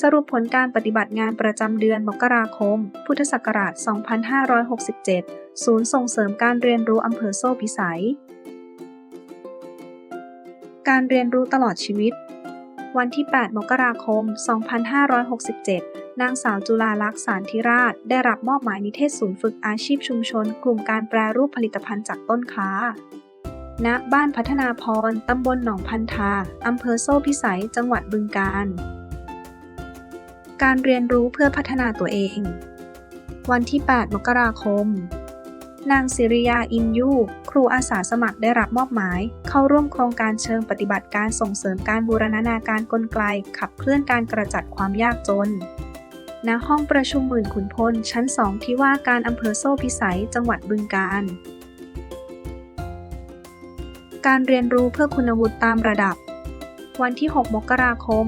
สรุปผลการปฏิบัติงานประจำเดือนมกราคม พุทธศักราช 2567 ศูนย์ส่งเสริมการเรียนรู้อำเภอโซ่พิสัย การเรียนรู้ตลอดชีวิต วันที่ 8 มกราคม 2567 นางสาวจุฬาลักษณ์สารธิราช ได้รับมอบหมายนิเทศศูนย์ฝึกอาชีพชุมชน กลุ่มการแปรรูปผลิตภัณฑ์จากต้นค้าณบ้านพัฒนาพร ตำบลหนองพันธา อำเภอโซ่พิสัย จังหวัดบึงกาฬ การเรียนรู้เพื่อพัฒนาตัวเอง วันที่ 8 มกราคม นางศิริยาอินยู ครูอาสาสมัครได้รับมอบหมาย เข้าร่วมโครงการเชิงปฏิบัติการส่งเสริมการบูรณาการกลไกขับเคลื่อนการกระจัดความยากจน ณ ห้องประชุมหมื่นขุนพล ชั้น 2 ที่ว่าการอำเภอโซ่พิสัย จังหวัดบึงกาฬ การเรียนรู้เพื่อคุณวุฒิตามระดับ วันที่ 6 มกราคม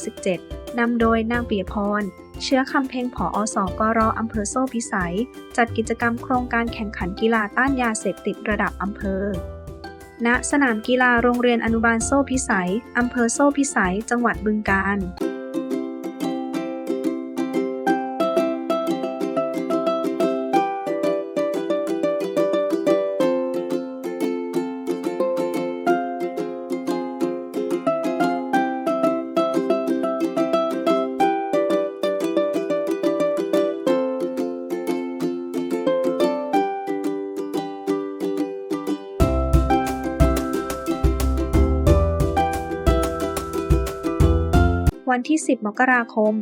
2567 นำโดยนางเปียพร เชื้อคำเพ็งผออสกรอำเภอโซ่พิสัย จัดกิจกรรมโครงการแข่งขันกีฬาต้านยาเสพติดระดับอำเภอ ณ สนามกีฬาโรงเรียนอนุบาลโซ่พิสัย อำเภอโซ่พิสัย จังหวัดบึงกาฬ วันที่ 10 มกราคม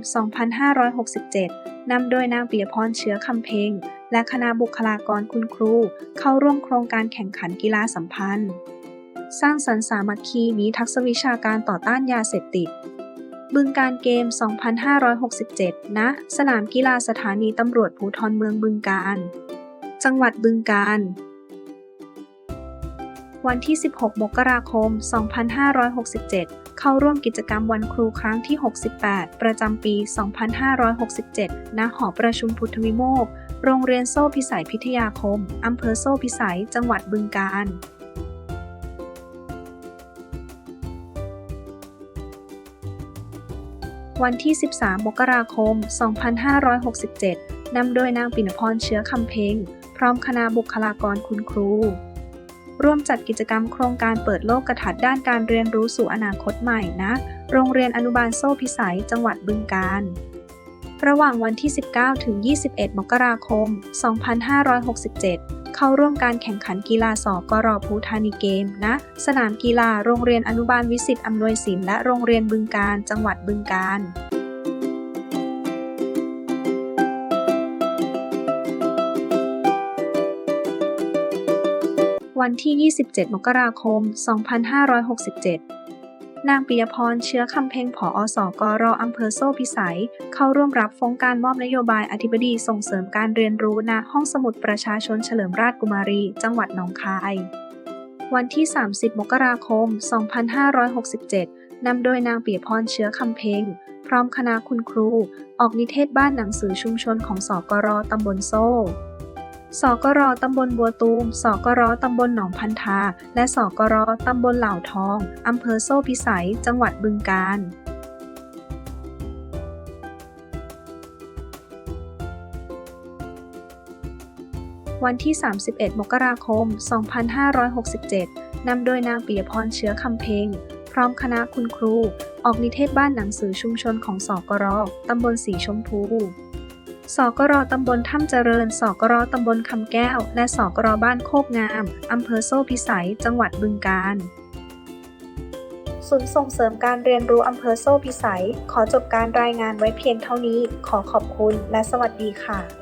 2567 นำโดยนางปิยพรเชื้อคำเพ็ง และคณะบุคลากรคุณครู เข้าร่วมโครงการแข่งขันกีฬาสัมพันธ์ สร้างสรรค์สามัคคีมีทักษวิชาการต่อต้านยาเสพติด บึงการเกม 2567ณสนามกีฬาสถานีตำรวจภูทรเมืองบึงกาฬจังหวัดบึงกาฬ วันที่ 16 มกราคม 2567 เข้าร่วมกิจกรรมวันครูครั้งที่ 68 ประจำปี 2567 ณ หอประชุมพุทธวิโมก โรงเรียนโซ่พิสัยพิทยาคม อำเภอโซ่พิสัย จังหวัดบึงกาฬวันที่ 13 มกราคม 2567 นำโดยนางปิ่นพรเชื้อคำเพ็ง พร้อมคณะบุคลากรคุณครู ร่วมจัดกิจกรรมโครงการเปิดโลกกระถัดด้านการเรียนรู้สู่อนาคตใหม่นะโรงเรียนอนุบาลโซ่พิสัย จังหวัดบึงกาฬระหว่างวันที่ 19 ถึง 21 มกราคม 2567 เข้าร่วมการแข่งขันกีฬาสอกรอภูธานีเกมนะ สนามกีฬาโรงเรียนอนุบาลวิสิตอำนวยสินและโรงเรียนบึงกาฬจังหวัดบึงกาฬ วันที่ 27 มกราคม 2567 นางปิยพร เชื้อคำเพ็งผออสกรอำเภอโซ่พิสัย เข้าร่วมรับโครงการมอบนโยบายอธิบดีส่งเสริมการเรียนรู้ณห้องสมุดประชาชนเฉลิมราชกุมารี จังหวัดหนองคาย วันที่ 30 มกราคม 2567 นำโดยนางปิยพร เชื้อคำเพ็งพร้อมคณะคุณครู ออกนิเทศบ้านหนังสือชุมชนของสกรตำบลโซ่ สกรตำบลบัวตูม สกรตำบลหนองพันธา และสกรตำบลเหล่าทอง อำเภอโซ่พิสัย จังหวัดบึงกาฬวันที่ 31 มกราคม 2567 นำโดยนางปิยพรเชื้อคำเพ็ง พร้อมคณะคุณครู ออกนิเทศบ้านหนังสือชุมชนของสอกรตำบลสีชมพู สกรตำบลถ้ำเจริญ สกรตำบลคำแก้ว และสกรบ้านโคกงาม อำเภอโซ่พิสัย จังหวัดบึงกาฬศูนย์ส่งเสริมการเรียนรู้อำเภอโซ่พิสัย ขอจบการรายงานไว้เพียงเท่านี้ ขอขอบคุณและสวัสดีค่ะ